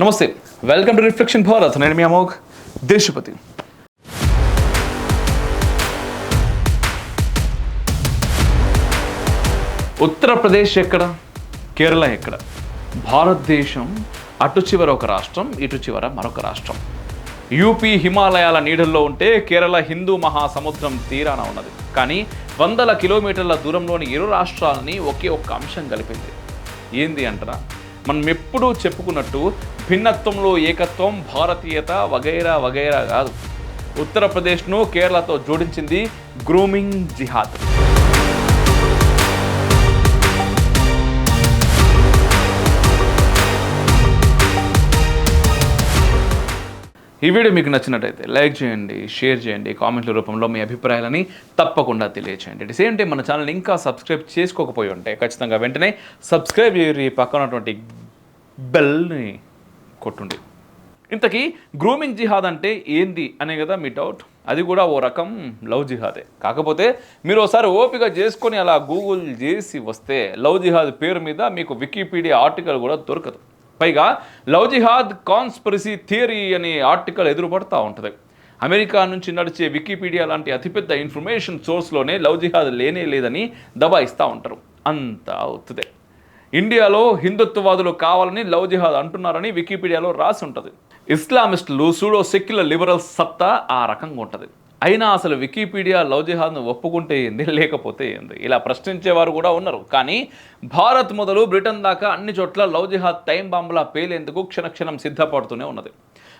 నమస్తే welcome to reflection Bharat నేను మీ అమోఘ్ దేశపతి ఉత్తరప్రదేశ్ ఎక్కడ? కేరళ ఎక్కడ? భారతదేశం అటు చివర ఒక రాష్ట్రం ఇటు చివర మరొక రాష్ట్రం. యూపీ హిమాలయాల నీడల్లో ఉంటే కేరళ హిందూ మహాసముద్రం తీరాన ఉన్నది. కానీ వందల కిలోమీటర్ల దూరంలోని ఇరు రాష్ట్రాలని ఒకే ఒక్క అంశం కలిపింది. ఏంది అంటారా? మనం ఎప్పుడూ చెప్పుకున్నట్టు భిన్నత్వంలో ఏకత్వం భారతీయత వగైరా వగైరా కాదు. ఉత్తరప్రదేశ్ను కేరళతో జోడించింది గ్రూమింగ్ జిహాద్. ఈ వీడియో మీకు నచ్చినట్టయితే లైక్ చేయండి షేర్ చేయండి కామెంట్ల రూపంలో మీ అభిప్రాయాలని తప్పకుండా తెలియచేయండి. ఇట్ సేమ్ టైం మన ఛానల్ ఇంకా సబ్స్క్రైబ్ చేసుకోకపోయి ఉంటే ఖచ్చితంగా వెంటనే సబ్స్క్రైబ్ చేయరి పక్కన ఉన్నటువంటి బెల్ని కొట్టుండి. ఇంతకీ గ్రూమింగ్ జిహాద్ అంటే ఏంది అనే కదా మీ డౌట్ అది కూడా ఓ రకం లవ్ జిహాదే. కాకపోతే మీరు ఒకసారి ఓపిక చేసుకొని అలా గూగుల్ చేసి వస్తే లవ్ జిహాద్ పేరు మీద మీకు వికీపీడియా ఆర్టికల్ కూడా దొరకదు. పైగా లవ్ జిహాద్ కాన్స్పరసీ థియరీ అనే ఆర్టికల్ ఎదురుపడతా ఉంటుంది. అమెరికా నుంచి నడిచే వికీపీడియా లాంటి అతిపెద్ద ఇన్ఫర్మేషన్ సోర్స్లోనే లవ్ జిహాద్ లేనే లేదని దబాయిస్తూ ఉంటారు. అంతా అవుతుంది ఇండియాలో హిందుత్వవాదులు కావాలని లవ్ జిహాద్ అంటున్నారని వికీపీడియాలో రాసి ఉంటుంది. ఇస్లామిస్టులు సూడో సెక్యులర్ లిబరల్ సత్తా ఆ రకంగా ఉంటుంది. అయినా అసలు వికీపీడియా లవ్ జిహాద్ను ఒప్పుకుంటే ఏంది? లేకపోతే ఏంది? ఇలా ప్రశ్నించేవారు కూడా ఉన్నారు. కానీ భారత్ మొదలు బ్రిటన్ దాకా అన్ని చోట్ల లవ్ జిహాద్ టైం బాంబులా పేలేందుకు క్షణక్షణం సిద్ధపడుతూనే ఉన్నది.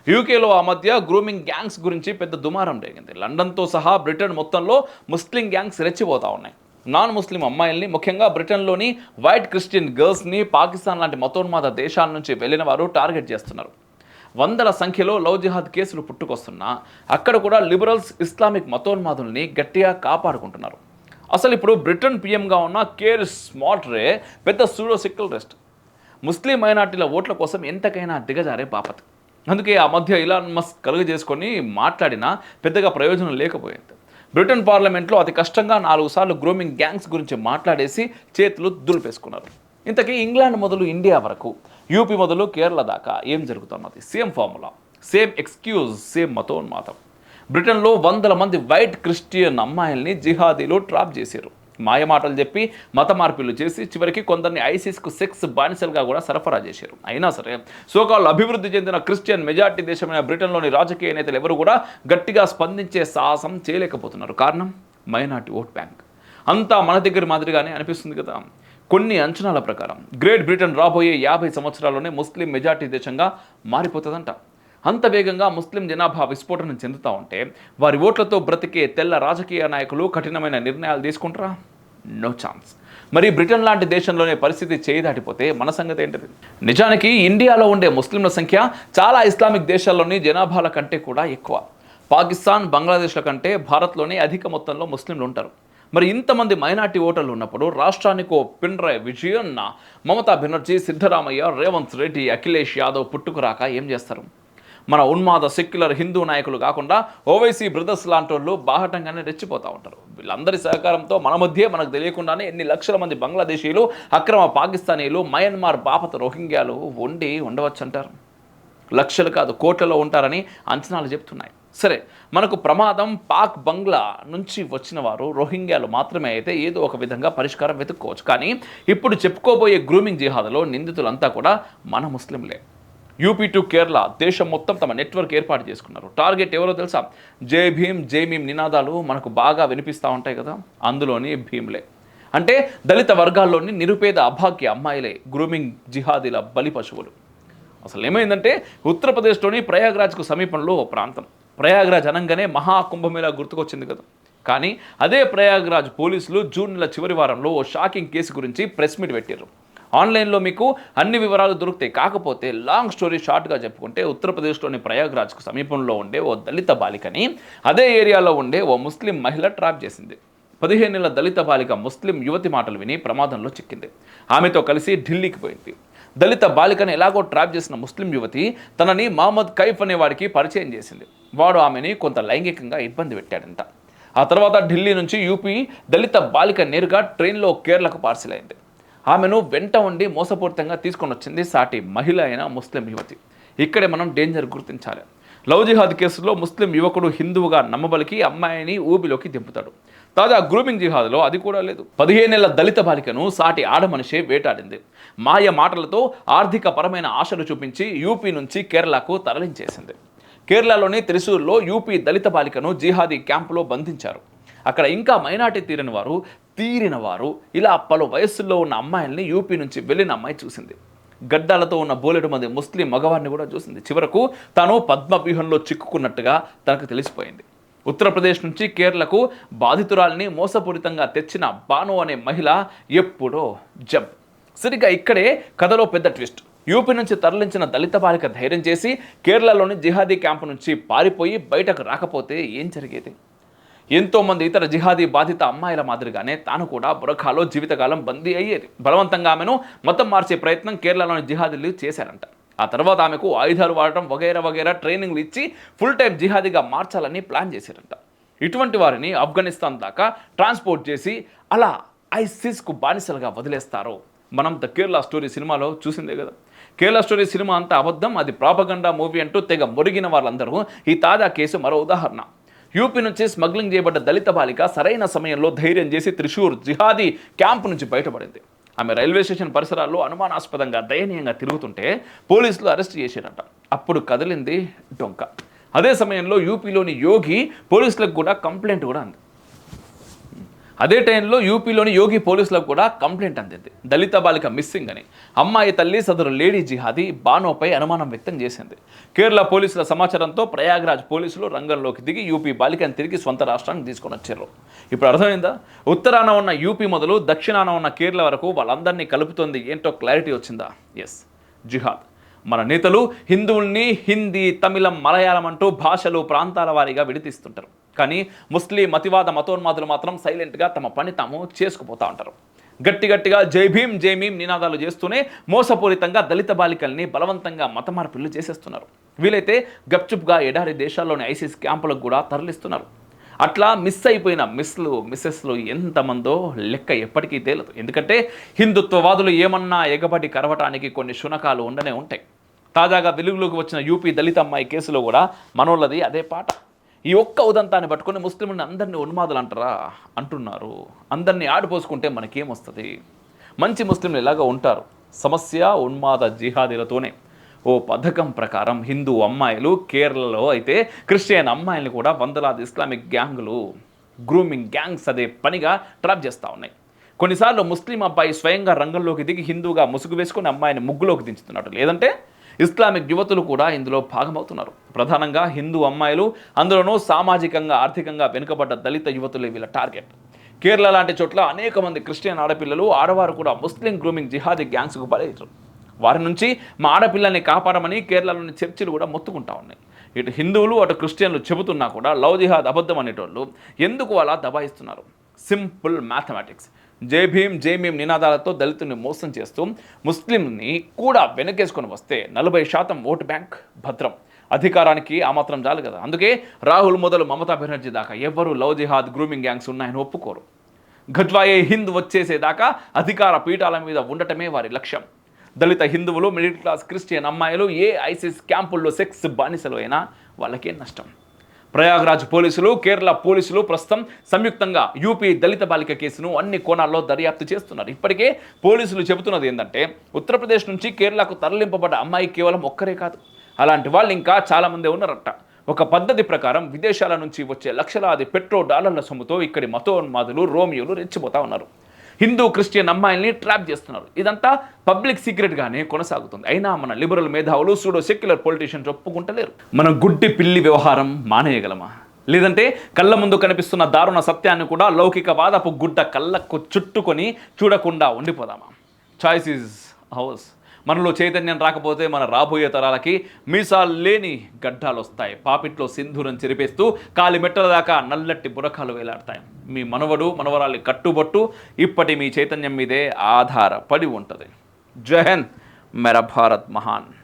యూకేలో ఆ మధ్య గ్రూమింగ్ గ్యాంగ్స్ గురించి పెద్ద దుమారం రేగింది. లండన్తో సహా బ్రిటన్ మొత్తంలో ముస్లిం గ్యాంగ్స్ రెచ్చిపోతా ఉన్నాయి. నాన్ ముస్లిం అమ్మాయిల్ని ముఖ్యంగా బ్రిటన్లోని వైట్ క్రిస్టియన్ గర్ల్స్ని పాకిస్తాన్ లాంటి మతోన్మాద దేశాల నుంచి వెళ్ళిన వారు టార్గెట్ చేస్తున్నారు. వందల సంఖ్యలో లవ్ జిహాద్ కేసులు పుట్టుకొస్తున్నా అక్కడ కూడా లిబరల్స్ ఇస్లామిక్ మతోన్మాదుల్ని గట్టిగా కాపాడుకుంటున్నారు. అసలు ఇప్పుడు బ్రిటన్ పీఎంగా ఉన్న కేర్ స్మార్ట్రే పెద్ద సూడోసిక్కల్ రెస్ట్ ముస్లిం మైనార్టీల ఓట్ల కోసం ఎంతకైనా దిగజారే బాపత్. అందుకే ఆ మధ్య ఇలాన్ మస్క్ కలుగజేసుకొని మాట్లాడినా పెద్దగా ప్రయోజనం లేకపోయింది. బ్రిటన్ పార్లమెంట్లో అతి కష్టంగా నాలుగు సార్లు గ్రూమింగ్ గ్యాంగ్స్ గురించి మాట్లాడేసి చేతులు దులిపేసుకున్నారు. ఇంతకీ ఇంగ్లాండ్ మొదలు ఇండియా వరకు యూపీ మొదలు కేరళ దాకా ఏం జరుగుతున్నది? Same formula same excuse same మతోన్మాతం బ్రిటన్లో వందల మంది వైట్ క్రిస్టియన్ అమ్మాయిల్ని జిహాదీలు ట్రాప్ చేశారు. మాయమాటలు చెప్పి మత మార్పులు చేసి చివరికి కొందరిని ఐసిస్కు సెక్స్ బానిసలుగా కూడా సరఫరా చేశారు. అయినా సరే సోకాల్ అభివృద్ధి చెందిన క్రిస్టియన్ మెజార్టీ దేశమైన బ్రిటన్లోని రాజకీయ నేతలు ఎవరు కూడా గట్టిగా స్పందించే సాహసం చేయలేకపోతున్నారు. కారణం మైనార్టీ ఓట్ బ్యాంక్. అంతా మన దగ్గర మాదిరిగానే అనిపిస్తుంది కదా. కొన్ని అంచనాల ప్రకారం గ్రేట్ బ్రిటన్ రాబోయే యాభై సంవత్సరాల్లోనే ముస్లిం మెజార్టీ దేశంగా మారిపోతుందంట. అంత వేగంగా ముస్లిం జనాభా విస్ఫోటనం చెందుతా ఉంటే వారి ఓట్లతో బ్రతికే తెల్ల రాజకీయ నాయకులు కఠినమైన నిర్ణయాలు తీసుకుంటారా? No chance. మరి బ్రిటన్ లాంటి దేశంలోనే పరిస్థితి చేయదాటిపోతే మన సంగతి ఏంటిది? నిజానికి ఇండియాలో ఉండే ముస్లింల సంఖ్య చాలా ఇస్లామిక్ దేశాల్లోని జనాభాల కంటే కూడా ఎక్కువ. పాకిస్తాన్ బంగ్లాదేశ్ల కంటే భారత్లోనే అధిక మొత్తంలో ముస్లింలు ఉంటారు. మరి ఇంతమంది మైనార్టీ ఓటర్లు ఉన్నప్పుడు రాష్ట్రానికి ఓ పిన్రై విజయన్న మమతా బెనర్జీ సిద్ధరామయ్య రేవంత్ రెడ్డి అఖిలేష్ యాదవ్ పుట్టుకురాక ఏం చేస్తారు? మన ఉన్మాద సెక్యులర్ హిందూ నాయకులు కాకుండా ఓవైసీ బ్రదర్స్ లాంటి వాళ్ళు బాహటంగానే రెచ్చిపోతూ ఉంటారు. వీళ్ళందరి సహకారంతో మన మధ్య మనకు తెలియకుండానే ఎన్ని లక్షల మంది బంగ్లాదేశీలు అక్రమ పాకిస్తానీలు మయన్మార్ బాపత రోహింగ్యాలు ఉండి ఉండవచ్చు అంటారు లక్షలు కాదు కోట్లలో ఉంటారని అంచనాలు చెప్తున్నాయి. సరే మనకు ప్రమాదం పాక్ బంగ్లా నుంచి వచ్చిన వారు రోహింగ్యాలు మాత్రమే అయితే ఏదో ఒక విధంగా పరిష్కారం వెతుక్కోవచ్చు. కానీ ఇప్పుడు చెప్పుకోబోయే గ్రూమింగ్ జిహాద్లో నిందితులంతా కూడా మన ముస్లింలే. యూపీ టు కేరళ దేశం మొత్తం తమ నెట్వర్క్ ఏర్పాటు చేసుకున్నారు. టార్గెట్ ఎవరో తెలుసా? జై భీమ్ జై భీమ్ నినాదాలు మనకు బాగా వినిపిస్తూ ఉంటాయి కదా? అందులోని భీమ్లే. అంటే దళిత వర్గాల్లోని నిరుపేద అభాగ్య అమ్మాయిలే గ్రూమింగ్ జిహాదీల బలి పశువులు. అసలు ఏమైందంటే ఉత్తరప్రదేశ్లోని ప్రయాగ్రాజ్కు సమీపంలో ఓ ప్రాంతం. ప్రయాగ్రాజ్ అనగానే మహాకుంభమేళా గుర్తుకొచ్చింది కదా. కానీ అదే ప్రయాగ్రాజ్ పోలీసులు జూన్ నెల చివరి వారంలో ఓ షాకింగ్ కేసు గురించి ప్రెస్ మీట్ పెట్టారు ఆన్లైన్లో మీకు అన్ని వివరాలు దొరుకుతాయి. కాకపోతే లాంగ్ స్టోరీ షార్ట్గా చెప్పుకుంటే ఉత్తరప్రదేశ్లోని ప్రయాగ్రాజ్కు సమీపంలో ఉండే ఓ దళిత బాలికని అదే ఏరియాలో ఉండే ఓ ముస్లిం మహిళ ట్రాప్ చేసింది. పదిహేనేళ్ళ దళిత బాలిక ముస్లిం యువతి మాటలు విని ప్రమాదంలో చిక్కింది. ఆమెతో కలిసి ఢిల్లీకి పోయింది. దళిత బాలికను ఎలాగో ట్రాప్ చేసిన ముస్లిం యువతి తనని మహమ్మద్ కైఫ్ అనే వాడికి పరిచయం చేసింది. వాడు ఆమెని కొంత లైంగికంగా ఇబ్బంది పెట్టాడంట. ఆ తర్వాత ఢిల్లీ నుంచి యూపీ దళిత బాలిక నేరుగా ట్రైన్లో కేరళకు పార్సిల్ అయింది. ఆమెను వెంట ఉండి మోసపూరితంగా తీసుకొని వచ్చింది సాటి మహిళ అయిన ముస్లిం యువతి. ఇక్కడే మనం డేంజర్ గుర్తించాలి. లవ్ జిహాద్ కేసులో ముస్లిం యువకుడు హిందువుగా నమ్మబలికి అమ్మాయిని ఊబిలోకి దింపుతాడు. తాజా గ్రూమింగ్ జిహాద్లో అది కూడా లేదు. పదిహేనేళ్ళ దళిత బాలికను సాటి ఆడమనిషే వేటాడింది. మాయ మాటలతో ఆర్థిక పరమైన ఆశలు చూపించి యూపీ నుంచి కేరళకు తరలించేసింది. కేరళలోని త్రిశూర్లో యూపీ దళిత బాలికను జిహాదీ క్యాంపులో బంధించారు. అక్కడ ఇంకా మైనార్టీ తీరిన వారు తీరిన వారు ఇలా పలు వయస్సుల్లో ఉన్న అమ్మాయిల్ని యూపీ నుంచి వెళ్ళిన అమ్మాయి చూసింది. గడ్డాలతో ఉన్న బోలెడు మంది ముస్లిం మగవారిని కూడా చూసింది. చివరకు తాను పద్మవ్యూహంలో చిక్కుకున్నట్టుగా తనకు తెలిసిపోయింది. ఉత్తరప్రదేశ్ నుంచి కేరళకు బాధితురాల్ని మోసపూరితంగా తెచ్చిన బాను అనే మహిళ ఎప్పుడో జబ్ సరిగ్గా ఇక్కడే కథలో పెద్ద ట్విస్ట్. యూపీ నుంచి తరలించిన దళిత బాలిక ధైర్యం చేసి కేరళలోని జిహాదీ క్యాంపు నుంచి పారిపోయి బయటకు రాకపోతే ఏం జరిగేది? ఎంతోమంది ఇతర జిహాదీ బాధిత అమ్మాయిల మాదిరిగానే తాను కూడా బురఖాలో జీవితకాలం బందీ అయ్యేది. బలవంతంగా ఆమెను మతం మార్చే ప్రయత్నం కేరళలోని జిహాదీలు చేశారంట. ఆ తర్వాత ఆమెకు ఆయుధాలు వాడటం వగైరా వగైరా ట్రైనింగ్లు ఇచ్చి ఫుల్ టైం జిహాదీగా మార్చాలని ప్లాన్ చేశారంట. ఇటువంటి వారిని ఆఫ్ఘనిస్తాన్ దాకా ట్రాన్స్పోర్ట్ చేసి అలా ఐసిస్కు బానిసలుగా వదిలేస్తారు మనం ద కేరళ స్టోరీ సినిమాలో చూసిందే కదా. కేరళ స్టోరీ సినిమా అంతా అబద్ధం అది ప్రాపగండా మూవీ అంటూ తెగ మురిగిన వాళ్ళందరూ ఈ తాజా కేసు మరో ఉదాహరణ. యూపీ నుంచి స్మగ్లింగ్ చేయబడ్డ దళిత బాలిక సరైన సమయంలో ధైర్యం చేసి త్రిశూర్ జిహాదీ క్యాంప్ నుంచి బయటపడింది. ఆమె రైల్వే స్టేషన్ పరిసరాల్లో అనుమానాస్పదంగా దయనీయంగా తిరుగుతుంటే పోలీసులు అరెస్ట్ చేశారట. అప్పుడు కదిలింది డొంక. అదే సమయంలో యూపీలోని యోగి పోలీసులకు కూడా కంప్లైంట్ కూడా అంది. అదే టైంలో యూపీలోని యోగి పోలీసులకు కూడా కంప్లైంట్ అందింది. దళిత బాలిక మిస్సింగ్ అని. అమ్మాయి తల్లి సదరు లేడీ జిహాదీ బానోపై అనుమానం వ్యక్తం చేసింది. కేరళ పోలీసుల సమాచారంతో ప్రయాగ్రాజ్ పోలీసులు రంగంలోకి దిగి యూపీ బాలికను తిరిగి సొంత రాష్ట్రానికి తీసుకొని వచ్చారు ఇప్పుడు అర్థమైందా? ఉత్తరాన ఉన్న యూపీ మొదలు దక్షిణాన ఉన్న కేరళ వరకు వాళ్ళందరినీ కలుపుతోంది. ఏంటో క్లారిటీ వచ్చిందా? Yes jihad. మన నేతలు హిందువుల్ని హిందీ తమిళం మలయాళం అంటూ భాషలు ప్రాంతాల వారీగా విడతీస్తుంటారు కానీ ముస్లిం మతివాద మతోన్మాదులు మాత్రం సైలెంట్గా తమ పని తాము చేసుకుపోతూ ఉంటారు. గట్టి గట్టిగా జై భీమ్ జై భీమ్ నినాదాలు చేస్తూనే మోసపూరితంగా దళిత బాలికల్ని బలవంతంగా మత మార్పిళ్ళు చేసేస్తున్నారు. వీలైతే గప్చుప్గా ఎడారి దేశాల్లోని ఐసిస్ క్యాంపులకు కూడా తరలిస్తున్నారు. అట్లా మిస్ అయిపోయిన మిస్లు మిస్సెస్లు ఎంతమందో లెక్క ఎప్పటికీ తేలదు. ఎందుకంటే హిందుత్వవాదులు ఏమన్నా ఎగబడి కరవటానికి కొన్ని శునకాలు ఉండనే ఉంటాయి. తాజాగా వెలుగులోకి వచ్చిన యూపీ దళిత అమ్మాయి కేసులో కూడా మనోళ్ళది అదే పాట. ఈ ఒక్క ఉదంతాన్ని పట్టుకొని ముస్లింలను అందరినీ ఉన్మాదులు అంటారా అంటున్నారు. అందరినీ ఆడిపోసుకుంటే మనకేమొస్తుంది? మంచి ముస్లింలు ఇలాగా ఉంటారు? సమస్య ఉన్మాద జిహాదీలతోనే. ఓ పథకం ప్రకారం హిందూ అమ్మాయిలు కేరళలో అయితే క్రిస్టియన్ అమ్మాయిల్ని కూడా వందలాది ఇస్లామిక్ గ్యాంగులు గ్రూమింగ్ గ్యాంగ్స్ అదే పనిగా ట్రాప్ చేస్తూ ఉన్నాయి. కొన్నిసార్లు ముస్లిం అబ్బాయి స్వయంగా రంగంలోకి దిగి హిందూగా ముసుగు వేసుకుని అమ్మాయిని ముగ్గులోకి దించుతున్నాడు లేదంటే ఇస్లామిక్ యువతులు కూడా ఇందులో భాగమవుతున్నారు. ప్రధానంగా హిందూ అమ్మాయిలు అందులోనూ సామాజికంగా ఆర్థికంగా వెనుకబడ్డ దళిత యువతులే వీళ్ళ టార్గెట్. కేరళ లాంటి చోట్ల అనేక మంది క్రిస్టియన్ ఆడపిల్లలు ఆడవారు కూడా ముస్లిం గ్రూమింగ్ జిహాదీ గ్యాంగ్స్కు బలయ్యారు వారి నుంచి మా ఆడపిల్లల్ని కాపాడమని కేరళలోని చర్చిలు కూడా మొత్తుకుంటా ఉన్నాయి. ఇటు హిందువులు అటు క్రిస్టియన్లు చెబుతున్నా కూడా లవ్ జిహాద్ అబద్ధం అనేటోళ్ళు ఎందుకు అలా దబాయిస్తున్నారు? Simple mathematics. జై భీమ్ జై భీమ్ నినాదాలతో దళితుల్ని మోసం చేస్తూ ముస్లింని కూడా వెనకేసుకొని వస్తే నలభై శాతం ఓటు బ్యాంక్ భద్రం. అధికారానికి ఆ మాత్రం చాలు కదా. అందుకే రాహుల్ మొదలు మమతా బెనర్జీ దాకా ఎవరు లవ్ జిహాద్ గ్రూమింగ్ గ్యాంగ్స్ ఉన్నాయని ఒప్పుకోరు. గడ్వాయే హింద్ వచ్చేసేదాకా అధికార పీఠాల మీద ఉండటమే వారి లక్ష్యం. దళిత హిందువులు మిడిల్ క్లాస్ క్రిస్టియన్ అమ్మాయిలు ఏ ఐసిస్ క్యాంపుల్లో సెక్స్ బానిసలు అయినా వాళ్ళకే నష్టం. ప్రయాగ్రాజ్ పోలీసులు కేరళ పోలీసులు ప్రస్తుతం సంయుక్తంగా యూపీ దళిత బాలిక కేసును అన్ని కోణాల్లో దర్యాప్తు చేస్తున్నారు. ఇప్పటికే పోలీసులు చెబుతున్నది ఏంటంటే ఉత్తరప్రదేశ్ నుంచి కేరళకు తరలింపబడ్డ అమ్మాయి కేవలం ఒక్కరే కాదు. అలాంటి వాళ్ళు ఇంకా చాలామందే ఉన్నారట. ఒక పద్ధతి ప్రకారం విదేశాల నుంచి వచ్చే లక్షలాది పెట్రో డాలర్ల సొమ్ముతో ఇక్కడి మతోన్మాదులు రోమియోలు రెచ్చిపోతా ఉన్నారు. హిందూ క్రిస్టియన్ అమ్మాయిల్ని ట్రాప్ చేస్తున్నారు. ఇదంతా పబ్లిక్ సీక్రెట్గానే కొనసాగుతుంది. అయినా మన లిబరల్ మేధావులు సూడో సెక్యులర్ పొలిటీషియన్స్ ఒప్పుకుంటలేరు. మన గుడ్డి పిల్లి వ్యవహారం మానేయగలమా? లేదంటే కళ్ళ ముందు కనిపిస్తున్న దారుణ సత్యాన్ని కూడా లౌకిక వాదపు గుడ్డ కళ్ళకు చుట్టుకొని చూడకుండా ఉండిపోదామా? చాయిస్ ఈజ్ హౌస్ మనలో చైతన్యం రాకపోతే మన రాబోయే తరాలకి మీసాలు లేని గడ్డాలు వస్తాయి. పాపిట్లో సింధూరం చెరిపేస్తూ కాలి మెట్టల దాకా నల్లటి బురకాలు వేలాడతాయి. మీ మనవడు మనవరాలి కట్టుబట్టు ఇప్పటి మీ చైతన్యం మీదే ఆధారపడి ఉంటుంది. జహన్ మెర భారత్ మహాన్.